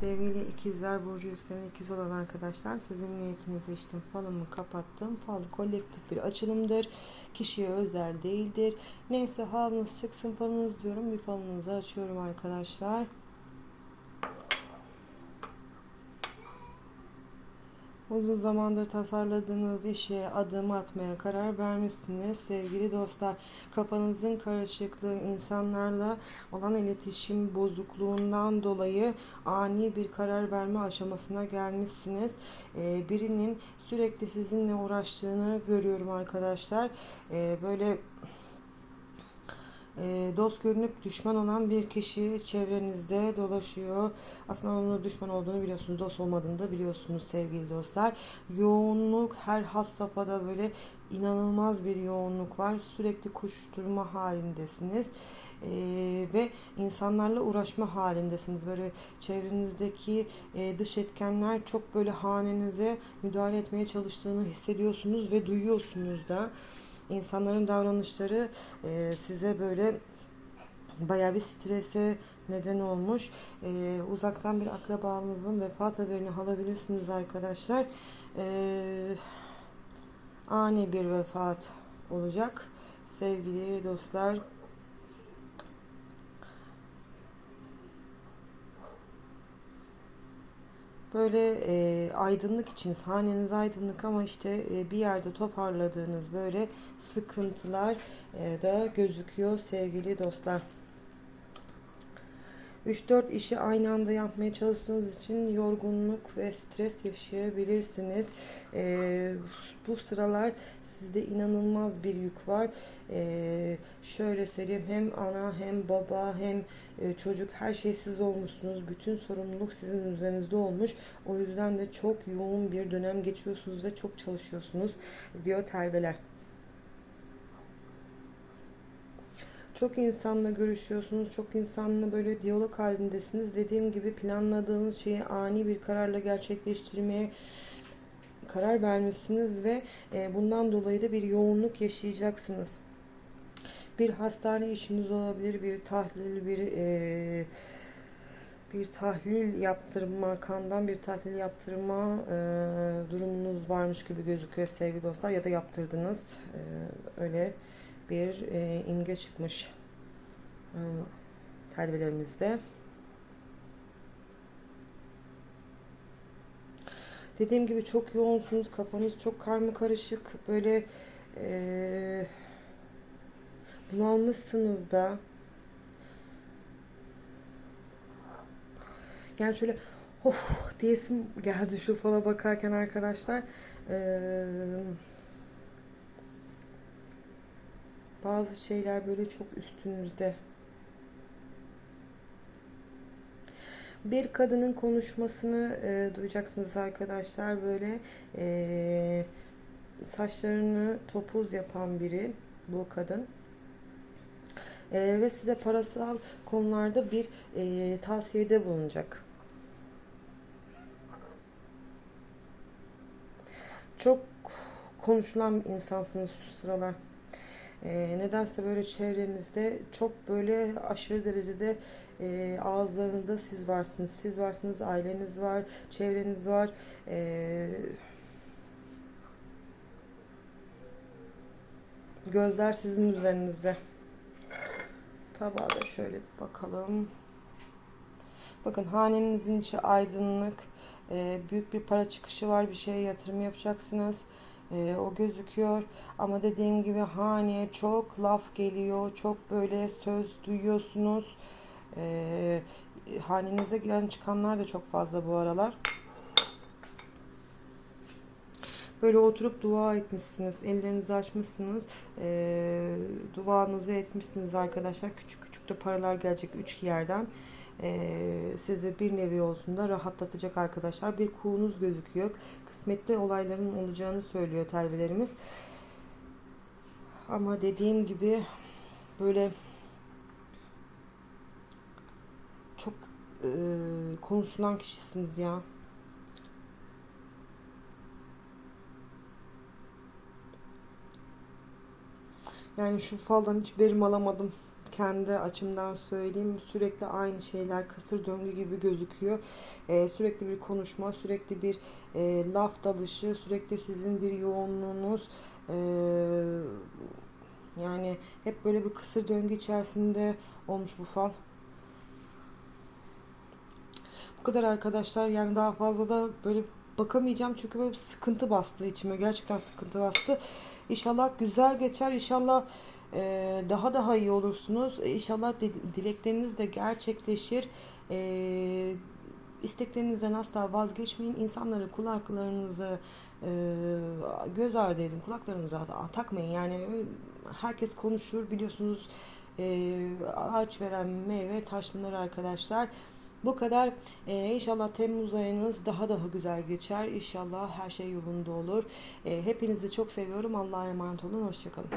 Sevgili ikizler burcu yükselen ikiz olan arkadaşlar sizin niyetinizi içtim. Falımı kapattım. Fal kolektif bir açılımdır. Kişiye özel değildir. Neyse halınız çıksın falınız diyorum. Bir falınızı açıyorum arkadaşlar. Uzun zamandır tasarladığınız işe adım atmaya karar vermişsiniz sevgili dostlar. Kafanızın karışıklığı insanlarla olan iletişim bozukluğundan dolayı ani bir karar verme aşamasına gelmişsiniz. Ee, birinin sürekli sizinle uğraştığını görüyorum arkadaşlar. Ee, böyle e, dost görünüp düşman olan bir kişi çevrenizde dolaşıyor. Aslında onun düşman olduğunu biliyorsunuz, dost olmadığını da biliyorsunuz sevgili dostlar. Yoğunluk her has safhada böyle inanılmaz bir yoğunluk var. Sürekli koşturma halindesiniz. Ee, ve insanlarla uğraşma halindesiniz. Böyle çevrenizdeki e, dış etkenler çok böyle hanenize müdahale etmeye çalıştığını hissediyorsunuz ve duyuyorsunuz da insanların davranışları e, size böyle bayağı bir strese neden olmuş. E, uzaktan bir akrabanızın vefat haberini alabilirsiniz arkadaşlar. E, ani bir vefat olacak. Sevgili dostlar böyle e, aydınlık içiniz, haneniz aydınlık ama işte e, bir yerde toparladığınız böyle sıkıntılar e, da gözüküyor sevgili dostlar. 3-4 işi aynı anda yapmaya çalıştığınız için yorgunluk ve stres yaşayabilirsiniz. Ee, bu sıralar sizde inanılmaz bir yük var. Ee, şöyle söyleyeyim hem ana hem baba hem e, çocuk her şey siz olmuşsunuz. Bütün sorumluluk sizin üzerinizde olmuş. O yüzden de çok yoğun bir dönem geçiyorsunuz ve çok çalışıyorsunuz diyor terveler. Çok insanla görüşüyorsunuz, çok insanla böyle diyalog halindesiniz. Dediğim gibi planladığınız şeyi ani bir kararla gerçekleştirmeye karar vermişsiniz ve e, bundan dolayı da bir yoğunluk yaşayacaksınız. Bir hastane işiniz olabilir, bir tahlil, bir e, bir tahlil yaptırma, kandan bir tahlil yaptırma e, durumunuz varmış gibi gözüküyor sevgili dostlar ya da yaptırdınız. Öyle bir imge çıkmış e, telvelerimizde. Dediğim gibi çok yoğunsunuz. Kafanız çok karma karışık. Böyle e, bunalmışsınız da. Yani şöyle of diyesim geldi şu fala bakarken arkadaşlar. Eee Bazı şeyler böyle çok üstünüzde. Bir kadının konuşmasını e, duyacaksınız arkadaşlar. Böyle e, saçlarını topuz yapan biri bu kadın. E, ve size parasal konularda bir e, tavsiyede bulunacak. Çok konuşulan insansınız şu sıralar. E, nedense böyle çevrenizde çok böyle aşırı derecede e, ağızlarında siz varsınız. Siz varsınız, aileniz var, çevreniz var. E, gözler sizin üzerinizde. Tabağa da şöyle bir bakalım. Bakın hanenizin içi aydınlık. E, büyük bir para çıkışı var. Bir şeye yatırım yapacaksınız e, o gözüküyor. Ama dediğim gibi haneye çok laf geliyor. Çok böyle söz duyuyorsunuz. E, hanenize giren çıkanlar da çok fazla bu aralar. Böyle oturup dua etmişsiniz. Ellerinizi açmışsınız. E, duanızı etmişsiniz arkadaşlar. Küçük küçük de paralar gelecek üç yerden sizi bir nevi olsun da rahatlatacak arkadaşlar. Bir kuğunuz gözüküyor. Kısmetli olayların olacağını söylüyor telvelerimiz. Ama dediğim gibi böyle çok e, konuşulan kişisiniz ya. Yani şu faldan hiç verim alamadım. Kendi açımdan söyleyeyim sürekli aynı şeyler kısır döngü gibi gözüküyor. Ee, sürekli bir konuşma, sürekli bir e, laf dalışı, sürekli sizin bir yoğunluğunuz e, yani hep böyle bir kısır döngü içerisinde olmuş bu fal. Bu kadar arkadaşlar yani daha fazla da böyle bakamayacağım çünkü böyle bir sıkıntı bastı içime gerçekten sıkıntı bastı. İnşallah güzel geçer inşallah e, daha daha iyi olursunuz E, İnşallah di- dilekleriniz de gerçekleşir. E, isteklerinizden asla vazgeçmeyin. İnsanları kulaklarınızı e, göz ardı edin. Kulaklarınıza takmayın. Yani herkes konuşur biliyorsunuz. E, ağaç veren meyve taşlanır arkadaşlar. Bu kadar. E, inşallah Temmuz ayınız daha daha güzel geçer. İnşallah her şey yolunda olur. E, hepinizi çok seviyorum. Allah'a emanet olun. Hoşçakalın.